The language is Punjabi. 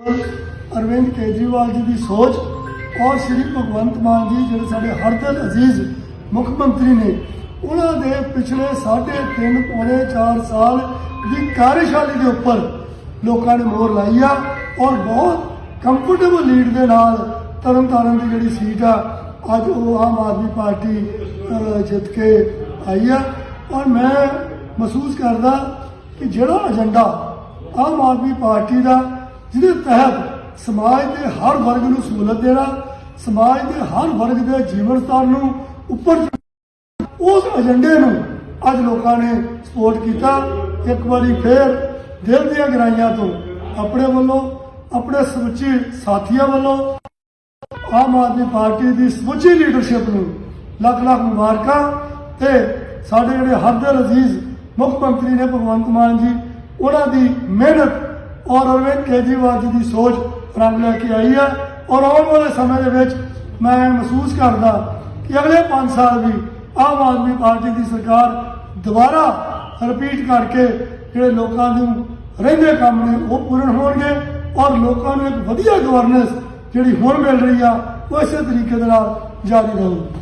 ਅਰਵਿੰਦ ਕੇਜਰੀਵਾਲ ਜੀ ਦੀ ਸੋਚ ਔਰ ਸ਼੍ਰੀ ਭਗਵੰਤ ਮਾਨ ਜੀ, ਜਿਹੜੇ ਸਾਡੇ ਹਰਦਲ ਅਜ਼ੀਜ਼ ਮੁੱਖ ਮੰਤਰੀ ਨੇ, ਉਹਨਾਂ ਦੇ ਪਿਛਲੇ 3.5 ਪੌਣੇ 4 ਸਾਲ ਦੀ ਕਾਰਜਸ਼ਾਲੀ ਦੇ ਉੱਪਰ ਲੋਕਾਂ ਨੇ ਮੋਹਰ ਲਾਈ ਆ ਔਰ ਬਹੁਤ ਕੰਫਰਟੇਬਲ ਲੀਡ ਦੇ ਨਾਲ ਤਰਨਤਾਰਨ ਦੀ ਜਿਹੜੀ ਸੀਟ ਆ, ਅੱਜ ਉਹ ਆਮ ਆਦਮੀ ਪਾਰਟੀ ਜਿੱਤ ਕੇ ਆਈ ਆ। ਔਰ ਮੈਂ ਮਹਿਸੂਸ ਕਰਦਾ ਕਿ ਜਿਹੜਾ ਏਜੰਡਾ ਆਮ ਆਦਮੀ ਪਾਰਟੀ ਦਾ ਜਿਹਦੇ ਤਹਿਤ ਸਮਾਜ ਦੇ ਹਰ ਵਰਗ ਨੂੰ ਸਹੂਲਤ ਦੇਣਾ, ਸਮਾਜ ਦੇ ਹਰ ਵਰਗ ਦੇ ਜੀਵਨ ਸਤਰ ਨੂੰ ਉੱਪਰ ਉਸ ਏਜੰਡੇ ਨੂੰ ਅੱਜ ਲੋਕਾਂ ਨੇ ਸਪੋਰਟ ਕੀਤਾ। ਇੱਕ ਵਾਰੀ ਫੇਰ ਦਿਲ ਦੀਆਂ ਗਰਾਈਆਂ ਤੋਂ ਆਪਣੇ ਵੱਲੋਂ, ਆਪਣੇ ਸਮੁੱਚੇ ਸਾਥੀਆਂ ਵੱਲੋਂ ਆਮ ਆਦਮੀ ਪਾਰਟੀ ਦੀ ਸਮੁੱਚੀ ਲੀਡਰਸ਼ਿਪ ਨੂੰ ਲੱਖ ਲੱਖ ਮੁਬਾਰਕਾਂ ਤੇ ਸਾਡੇ ਜਿਹੜੇ ਹਰਦਰ ਅਜ਼ੀਜ਼ ਮੁੱਖ ਮੰਤਰੀ ਨੇ ਭਗਵੰਤ ਮਾਨ ਜੀ, ਉਹਨਾਂ ਦੀ ਮਿਹਨਤ ਔਰ ਅਰਵਿੰਦ ਕੇਜਰੀਵਾਲ ਜੀ ਦੀ ਸੋਚ ਰੱਬ ਲੈ ਕੇ ਆਈ ਹੈ ਔਰ ਆਉਣ ਵਾਲੇ ਸਮੇਂ ਦੇ ਵਿੱਚ ਮੈਂ ਮਹਿਸੂਸ ਕਰਦਾ ਕਿ ਅਗਲੇ 5 ਸਾਲ ਵੀ ਆਮ ਆਦਮੀ ਪਾਰਟੀ ਦੀ ਸਰਕਾਰ ਦੁਬਾਰਾ ਰਿਪੀਟ ਕਰਕੇ ਜਿਹੜੇ ਲੋਕਾਂ ਨੂੰ ਰਹਿੰਦੇ ਕੰਮ ਨੇ ਉਹ ਪੂਰਨ ਹੋਣਗੇ ਔਰ ਲੋਕਾਂ ਨੂੰ ਇੱਕ ਵਧੀਆ ਗਵਰਨੈਂਸ ਜਿਹੜੀ ਹੁਣ ਮਿਲ ਰਹੀ ਆ, ਉਹ ਇਸੇ ਤਰੀਕੇ ਦੇ ਨਾਲ ਜਾਰੀ ਰਹੂਗੀ।